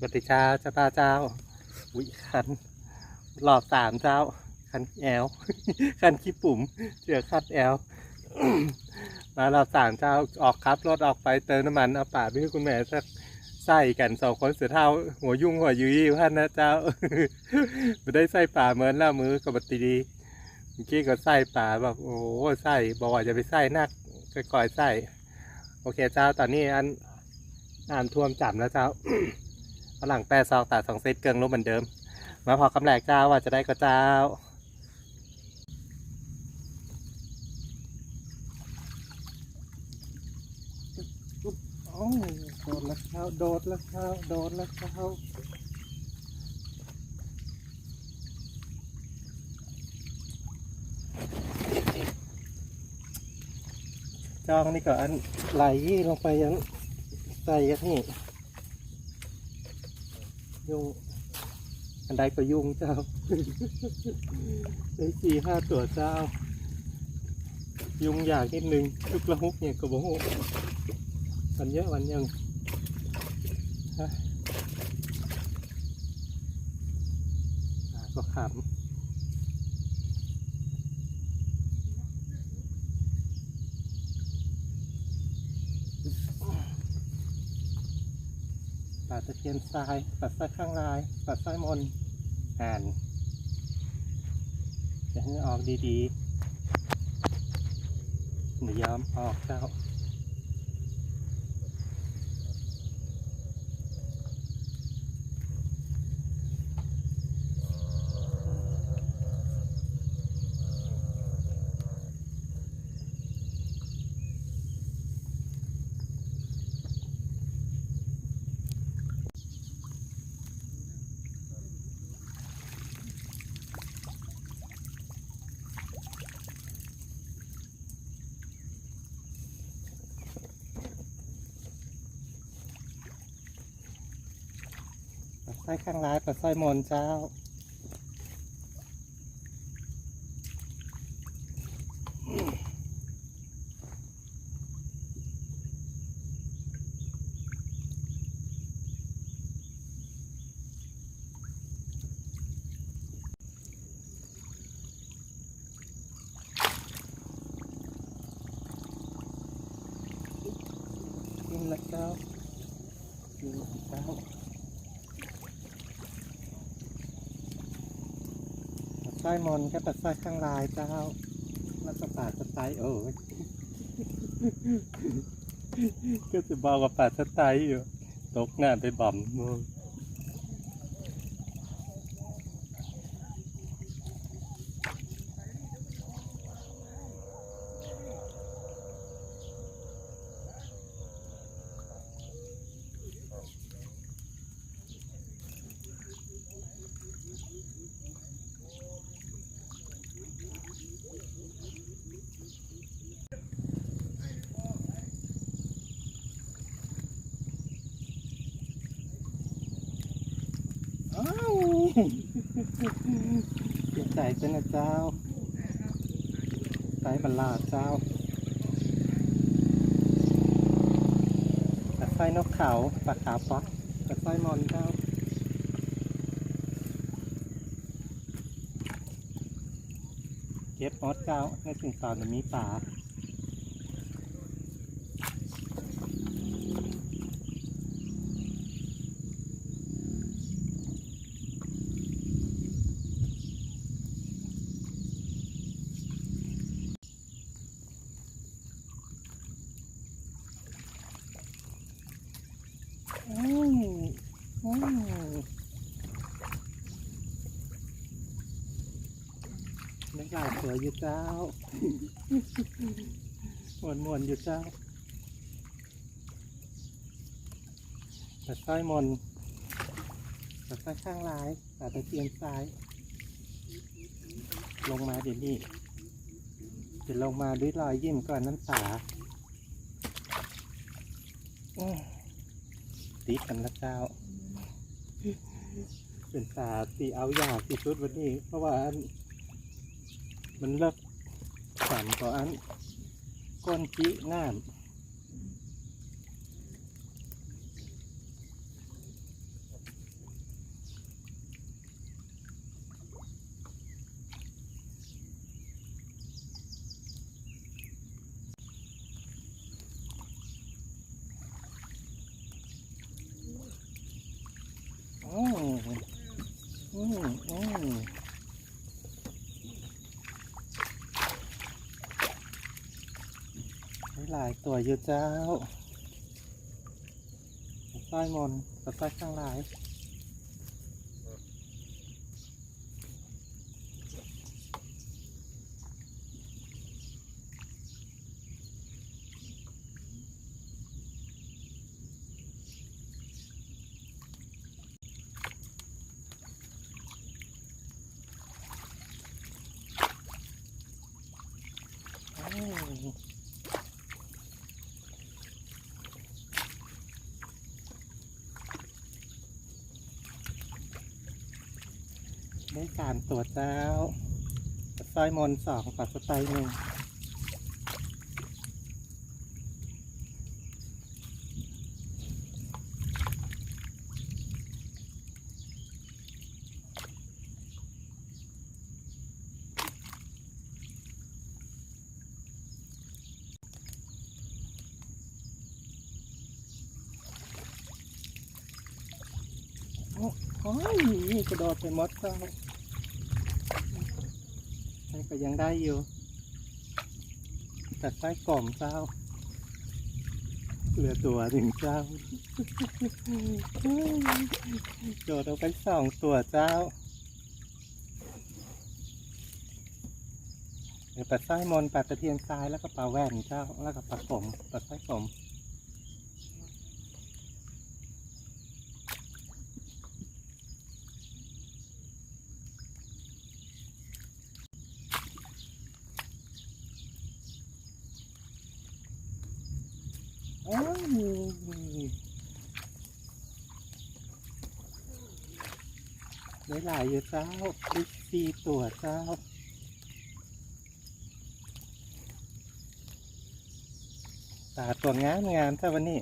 ปฏิชาเจ้าป้าเจ้าวิคันหลอบสามเจ้า คันแอลคันขี้ปุ่มเจือคัดแอลมาเราสามเจ้าออกครับรถออกไปเติมน้ำมันเอาป่าไปให้คุณแม่สักใส่กันสองคนเสือเท่า หัวยุ่งหัวยุยพันนะเจ้าไม่ได้ใส่ป่าเหมือนแล้วมือกับบัตรีเมื่อกี้ก็ใส่ป่าแบอกโอ้โหใส่บอกว่าจะไปใส่นักก็ก่อยใส่โอเคเจ้าตอนนี้อันอ่านท่วมจับแล้วเจ้า ฝรั่งแปรซองตัดสองเซตเกิงลบเหมือนเดิม มาพอคำแรกเจ้าว่าจะได้ก็เจ้าโอ้ยโดดแล้วเช้าโดดแล้วเช้าโดดแล้วเช้าจองนี่ก็อันไหลลงไปยังใส่ยังนี่ ยุงอันใดก็ยุงเจ้าได้สี่ห้าตัวเจ้า ยุงอยากนิดนึงลุกละหุกเนี่ยก็บอกวันเยอะวันยังก็ขำ ตะเคียนทรายปลาสร้อยข้างลายปลาสร้อยมนอ่านจะให้ออกดีๆหนูยอมออกเจ้า สร้อยข้างร้ายปลาสร้อยมนเจ้ากินแล้วเจ้ากินแล้วเจ้า ปัดไส้มอนก็ปัดไส้ข้างลายเจ้า แล้วก็ปาดสไตล์โอ้ยก็จะเบากว่าปาดสไตล์อยู่ ตกหน้าไปบ่มม เสียใจจังนะเจ้าไตบัลลาเจ้าปัดไส้นกเขาปัดขาวป๊อกปัดไส้มอนเจ้าเก็บออสเจ้าให้ถึงตอนมีป่า อืมอืมไม่กล้าส วยอยู่เจ้ามวนมวนอยู่เจ้าแต่สร้อยมนแต่สร้อยข้างลายแต่ตะเกียนซ้าย ลงมาเดี๋ยวนี้จะลงมาด้วยรอยยิ้มก่อนน้ำตาติดกันนะเจ้า เป็นตาสีเอาอยากที่สุดวันนี้ เพราะว่า มันเลิกสามต่ออันก้นจีน้ำ หลายตัวอยู่เจ้าสร้อยมนกับสร้อยข้างหลาย อืมได้การตัวเจ้าสร้อยมนสองปัดสไตล์หนึ่งโอ้ยกระโดดไปหมดเจ้าใช่ ก็ยังได้อยู่แต่ไส้กล่อมเจ้าเหลือตัวหนึ่งเจ้าโดดออกไปสองตัวเจ้าเดี๋ยวปลาไส้มนต์ปลาตะเพียนทรายแล้วก็ปลาแว่นเจ้าแล้วก็ปลากลมปลาไส้กลม โอ้ยได้หลายอยู่เจ้าได้สี่ตัวเจ้าตาตัวงามงามเจ้าวันนี้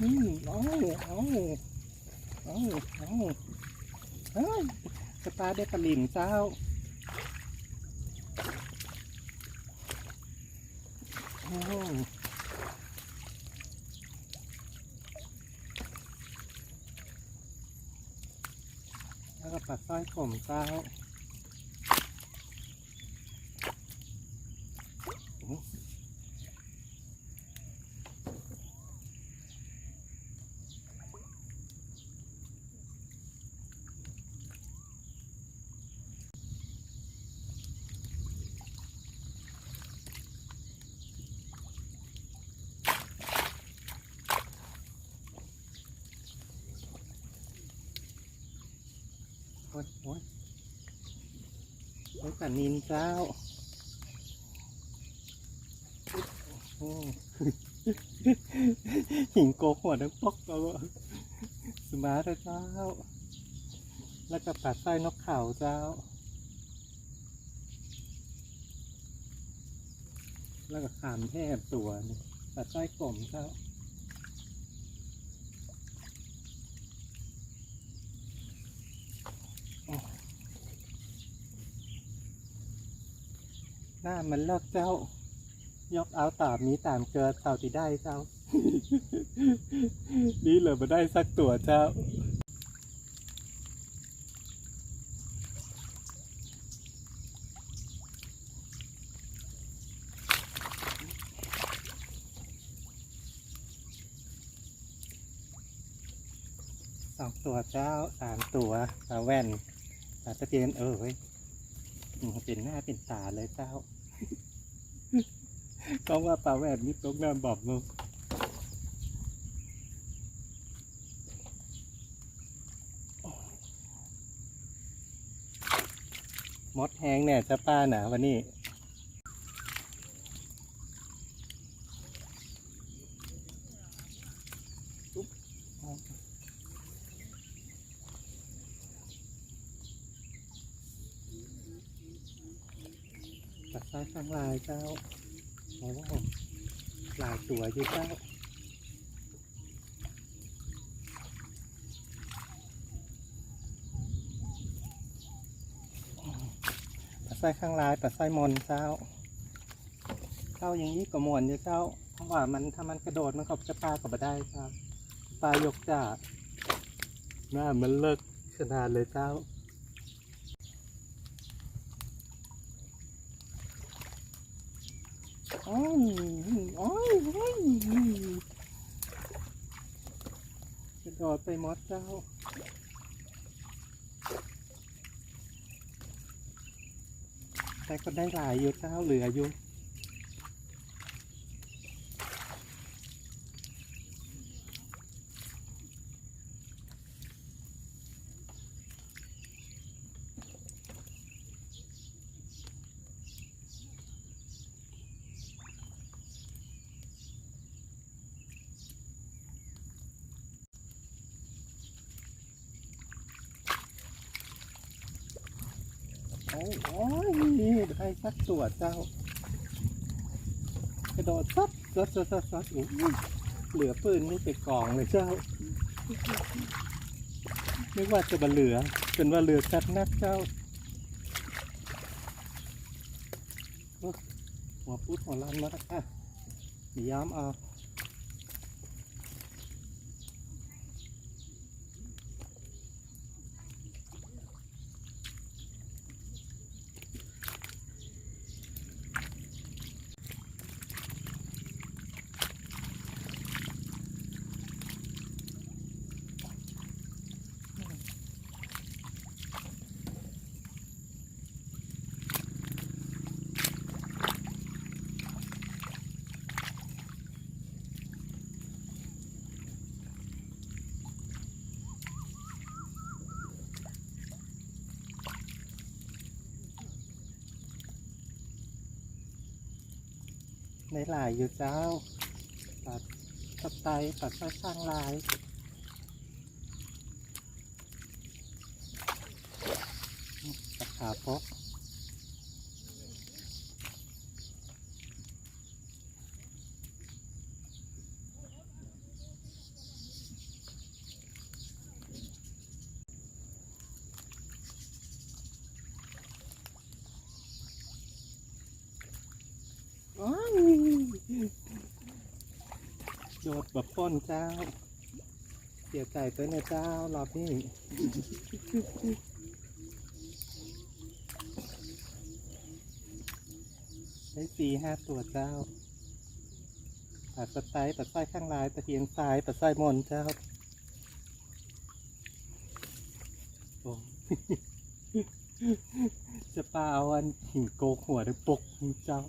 อืมเอา เอาเอาเอาสตาร์ได้ปลาหลิมเจ้าโอ้แล้วก็ปลาสร้อยผมเจ้าโอ้โอ้ยโอ้ยโอ้ย ปลานินเจ้าหิงโกหัวดังปอกแล้วสมาร์ทเจ้า แล้วก็ปลาสร้อยนกเขาเจ้า แล้วก็ขามแทบตัวนี่ปลาสร้อยกลมเจ้า หน้ามันเลิกเจ้ายกเอาตามนี้ตามเกิดเต่าที่ได้เจ้า นี่เหลือมาได้สักตัวเจ้า สองตัวเจ้าสามตัวปลาแว่นปลาตะเพียนเออเว้ย เป็นหน้าเป็นตาเลยเจ้าเพราะว่าปลาแว่นนี่ตกน้ำบอบมึงมดแห้งเนี่ยจะป้าหนาวันนี้ ปัดซ้ายข้างลายเจ้าโอ้ ลายตัวอยู่เจ้าปัดซ้ข้างลายปัดซ้มนเจ้าเข้าอย่างนี้ก็มวนอยู่เจ้า เพราะว่ามันถ้ามันกระโดดมันก็จะปลาก็บ่ได้ครับปลายกจ่าหน้ามันเลิกขนาดเลยเจ้า โอ้ยโอ้ยโอ้ย กระโดไปมอดเจ้าแต่ก็ได้หลายอยู่เจ้าเหลืออยู่ โอ้ยโอ้ยได้สัก ตัวเจ้ากระโดดซัดซัดซัดซัดซัดโอ้ยเหลือปืนนี่ไปกองเลยเจ้าไม่ว่าจะมาเหลือเป็นว่าเหลือจัดนักเจ้าหัวพุดหัวลันมาแล้วอะมีย้อมเอา หลายอยู่เจ้าตัดตัดไตตัดไส้ข้างลายตัดขาพกอ้ายโดดแบบป้นเจ้าเสียใจไปนะเจ้ารอบนี้ได้สี่ห้าตัวเจ้าปัดสไตล์ปัดไส้ข้างลายตะเทียนซ้ายปัดไส้มนเจ้าโอ้จะปาเอาอันหินโกกหัวหรือปกเจ้า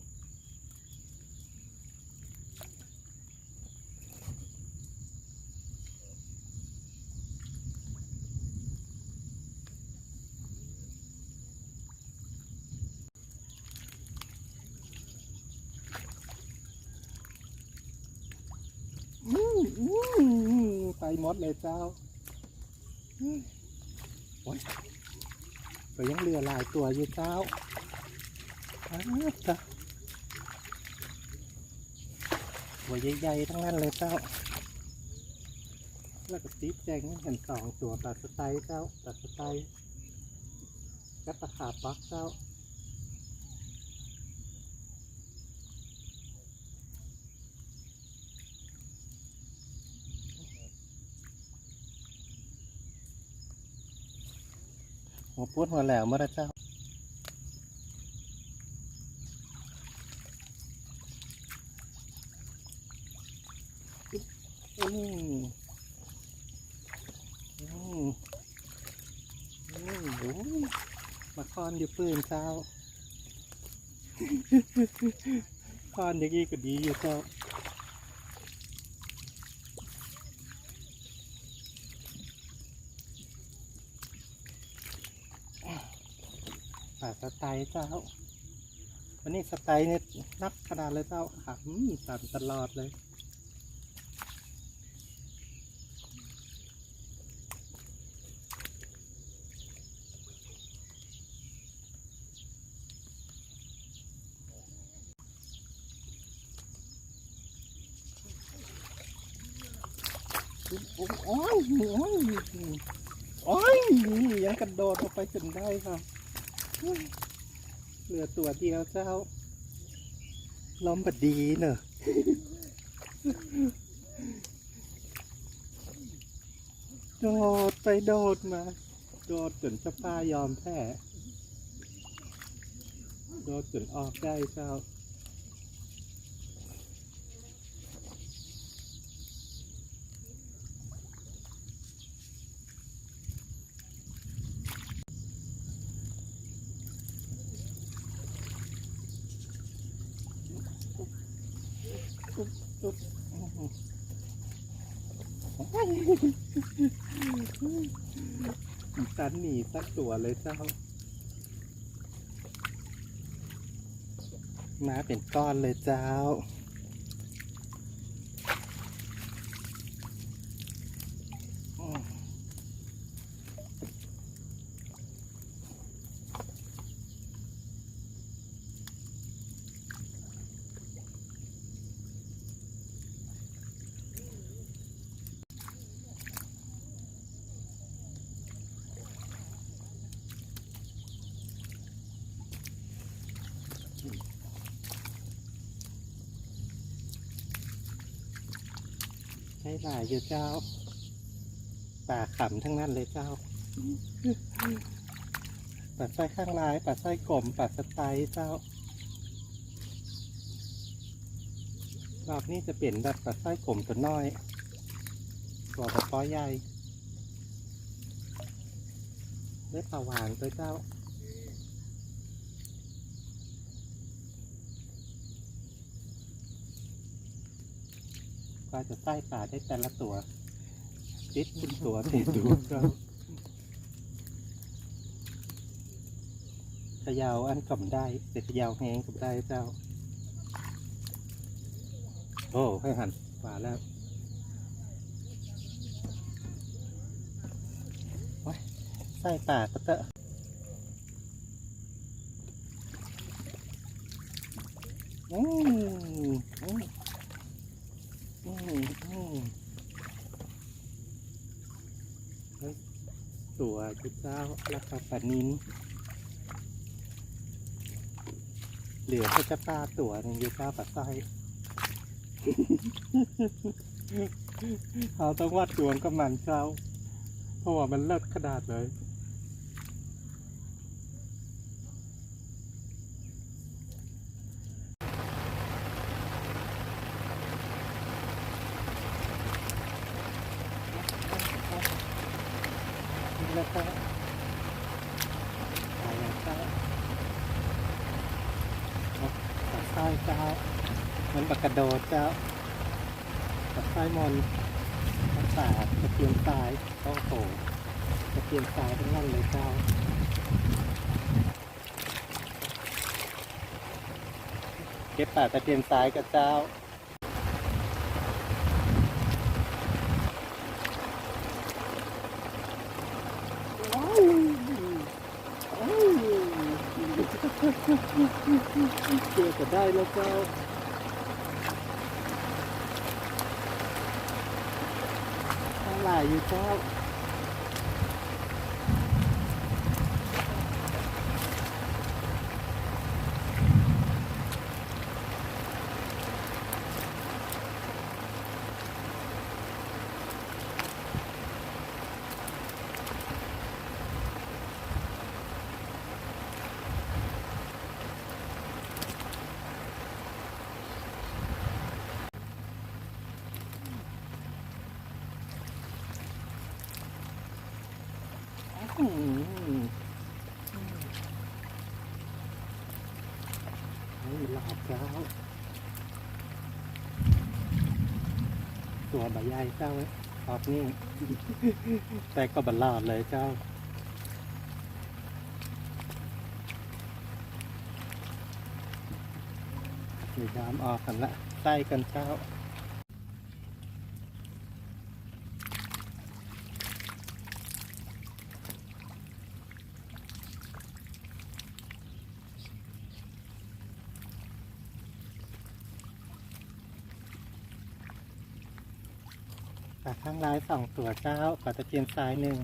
อืมอื มไปหมดเลยเจ้าโอ้ยก็ยังเหลือหลายตัวอยู่เจ้าอ้าวจ้ะตัวใหญ่ๆทั้งนั้นเลยเจ้า แล้วก็ติ๊บแจงเห็นสองตัวปลาสไตล์เจ้าปลาสไตล์กับตะขาบปักเจ้า หัวพุดหัวแหลวมาแล้วเจ้าอืมอืมอืมโอ้ยมาคอนอยู่ปืนเจ้า คอนอย่างนี้ก็ดีอยู่เจ้า สไตล์เจ้า วันนี้สไตล์เนี่ยนักขนาดเลยเจ้าขำสั่นตลอดเลยโอ้ยโอ้ยโอ้ยโอ้ยยังกระโดดออกไปจนได้ค่ะ เหลือตัวเดียวเจ้า ล้มบดีเนอะโดดไปโดดมา โดดจนเจ้าป้ายอมแพ้โดดจนออกได้เจ้า หนีสักตัวเลยเจ้ามาเป็นก้อนเลยเจ้าายอยู่เจ้า ป่าขำทั้งนั้นเลยเจ้า ป่าไส้ข้างร้ายป่าไส้กลมป่าสไตล์เจ้ารอบนี้จะเปลี่ยนแบบป่าไส้กลมตัวน้อยตัวแบบป้อใหญ่ได้ปลาหวานตัวเจ้า ก็จะไส้ป่าได้แต่ละตัวติดคุณตัวติดดูเจ้าขยาวอันกำได้แต่เขยาวแห้งกำได้เจ้า โอ้ให้หันป่าแล้วโอ้ยไส้ป่าก็เตอะอืมอืม ตัวจุดเจ้าแล้วก็ปลานินเหลือก็จะปลาตัวหนึ่งอยู่เจ้าปลาไส้เขาต้องวัดดวงกับมันเจ้าเพราะว่ามันเลิศขนาดเลย แล้วก็ไปแล้วก็ปักไส้เจ้า มันปักกระโดดเจ้าปักไส้มนปักสาดตะเกียงทรายโอ้โหตะเกียงทรายทั้งนั้นเลยเจ้า เก็บ ป่าตะเกียงทรายกับเจ้า เจอก็ได้แล้วเจ้าทั้งหลายอยู่เจ้า ตัวใบใหญ่เจ้าเว้ยออกนี่ แต่ก็บันลาดเลยเจ้าพยายามออกกันละใต้กันเจ้า ข้างร้ายสองตัวเจ้าขอตะเกียนซ้ายหนึ่ง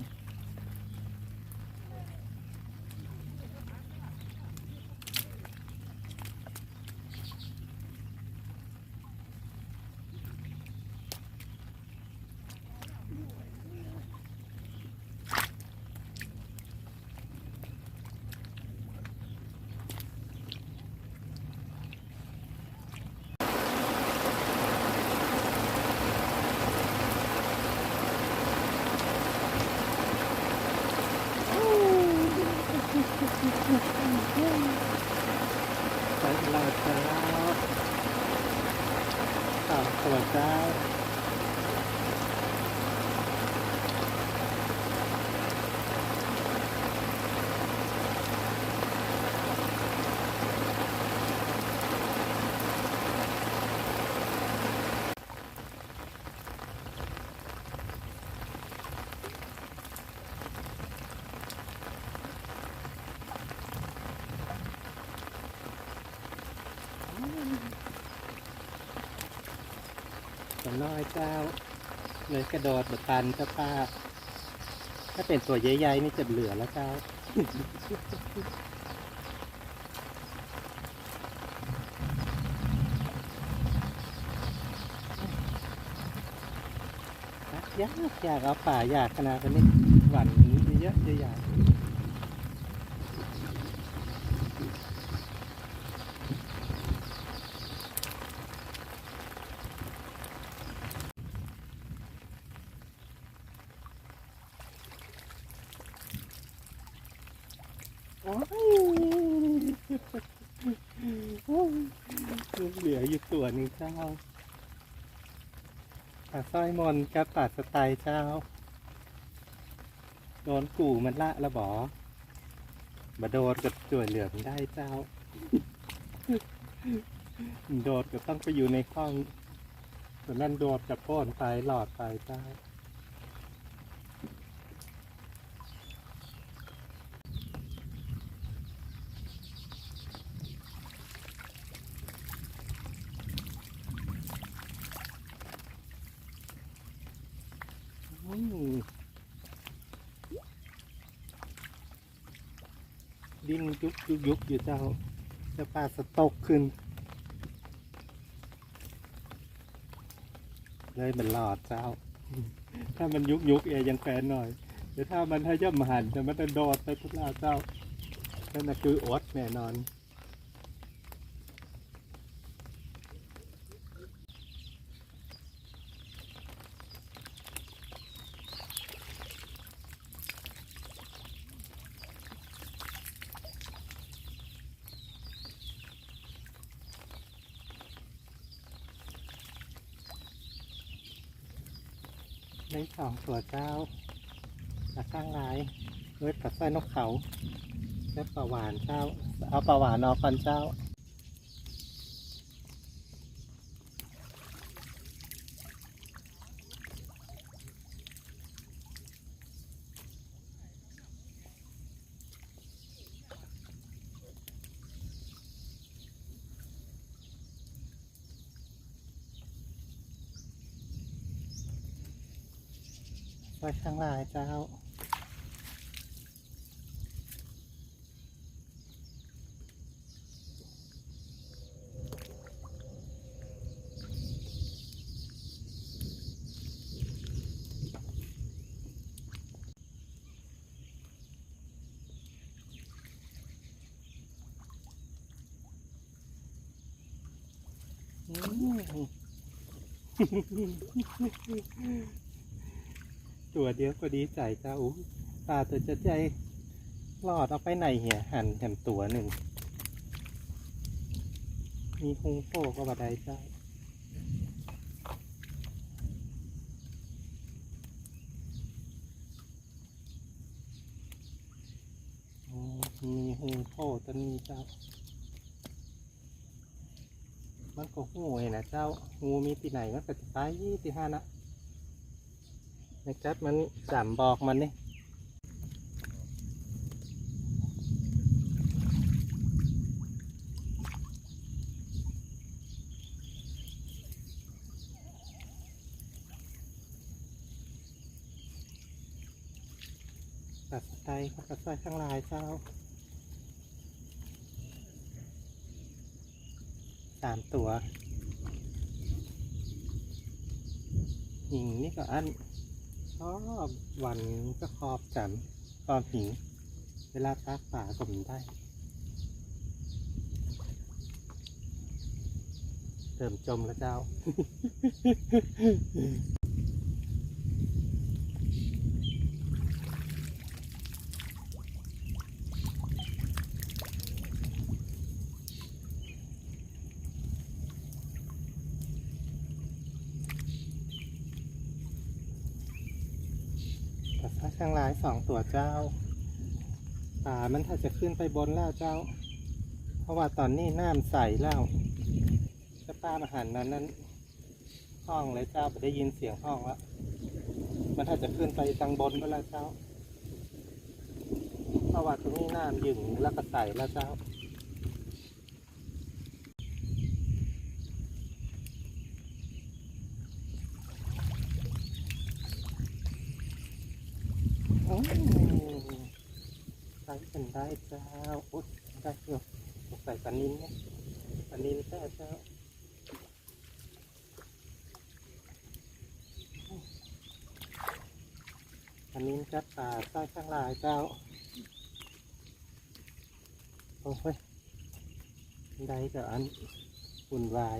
ไปลาเจ้าสามตัวเจ้า ตัวน้อยเจ้า เลยกระโดดบบปันเจ้าป้าถ้าเป็นตัวใหญ่ๆนี่จะเหลือแล้วเจ้า อยากอยากเอาป่าอยากขนาดนี้หวันเยอะๆอยากโอ้ยเหลืออยู่ตัวหนึงเจ้าปลา สร้อยมนกระปลาสไตล์เจ้า โดนกู่มันละละบอบาโดนกับจ่วยเหลือมได้เจ้า โดดก็ต้องไปอยู่ในห้องส่วนนั้นโดดกับโป้นไปหลอดไปเจ้า อืมดิ้น ยุกยุกยุกอยู่เจ้าจะปลาสตอกขึ้น เลยมันหลอดเจ้า ถ้ามันยุกยุกเอยังแฟนหน่อยเดี๋ยวถ้ามันถ้าย่ำหันจะมันจะโดดไปทุกลาเจ้านั่นน่ะคืออดแน่นอน ได้สองตัวเจ้าตะข้างลายเว้ยปลาสร้อยนกเขาและปลาหวานเจ้า เอาปลาหวานออกกันเจ้า ตัวเดียวก็ดีใจจ้าอู้ตาตัวจะใจรอดเอาไปไหนเหี่ยหันแถมตัวหนึ่ง มีคงโฟก็บาได้จ้าอ๋อมีหูโพต้นนี้จ้า มันก็หู เจ้างูมีที่ไหนมันก็จะไปที่ห้านะนะครับมันสามบอกมันนี่ตัดสไตล์ครับตัดสไตล์ข้างลายเจ้าสามตัว หิงนี่ก็อันชอบวันก็ครอบจันตอนหิง เวลาตากป่าก็มีได้ เติมจมแล้วเจ้า ช่างร้ายสองตัวเจ้าป่ามันถ้าจะขึ้นไปบนแล้วเจ้า เพราะว่าตอนนี้น้ำใสแล้วเจ้าป้ามาหันนั้นนั้นห้องเลยเจ้าไปได้ยินเสียงห้องแล้วมันถ้าจะขึ้นไปทางบนก็แล้วเจ้าเพราะว่าตรงนี้น้ำหยึงแล้วก็ใสแล้วเจ้า โอ้ใส่กันได้ เจ้าอุ๊ยได้เชียวใส่ปลานินเนี่ยปลานินแท้เจ้าอันนี้จัดปลาใต้ข้างลายเจ้าโอ้ยได้กับอันอุ่นวาย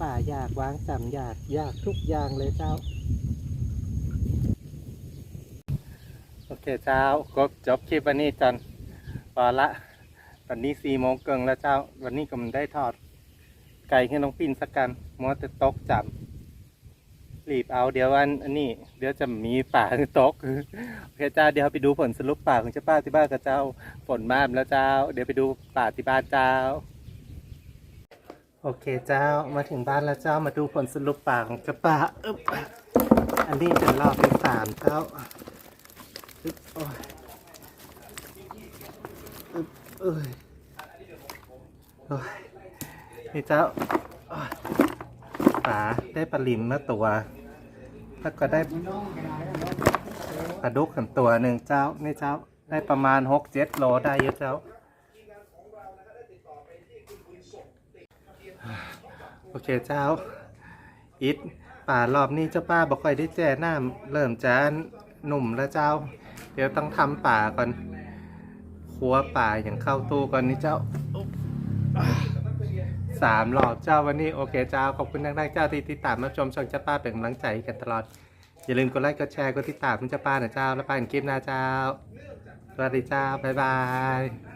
ป่าอยากวางจำอยากอยากทุกอย่างเลยเจ้า โอเคเจ้าก็จบคลิปวันนี้จันพอละตอนนี้สี่โมงเกิงแล้วเจ้า วันนี้ก็มันได้ทอด ไก่ให้น้องปิ้นสักกันมัวแต่ตกจับรีบเอาเดี๋ยววันอันนี้เดี๋ยวจะมีป่าตกโอเคเจ้าเดี๋ยวไปดูผลสรุปป่าของเจ้าป้าที่บ้านกับเจ้าฝนมาแล้วเจ้า เดี๋ยวไปดูป่าที่บ้านเจ้า เคเจ้ามาถึงบ้านแล้วเจ้ามาดูผลสรุปป่าของเจ้าป้าอึ๊บอันนี้เป็นรอบที่สามเจ้าอึบโอ้ยอึบเอ้ยโอ้ยนี่เจ้าป๋าได้ปลาลิมมาตัว แล้วก็ได้ปลาดุกกันตัวหนึ่งเจ้านี่เจ้าได้ประมาณหกเจ็ดโลได้เยอะเจ้า โอเคเจ้า อิดป่ารอบนี้เจ้าป้าบอกค่อยได้แจ้น้ำเริ่มจะหนุ่มแล้วเจ้า เดี๋ยวต้องทำป่าก่อนครัวป่าอย่างเข้าตู้ก่อนนี่เจ้าสามรอบเจ้าวันนี้โอเคเจ้าขอบคุณนักได้เจ้าที่ติดตามรับชมช่องเจ้าป้าเป็นกำลังใจกันตลอด อย่าลืมกดไลค์กดแชร์กดติดตามเจ้าป้านะเจ้าแล้วไปกันคลิปหน้าเจ้าสวัสดีเจ้าบ๊ายบาย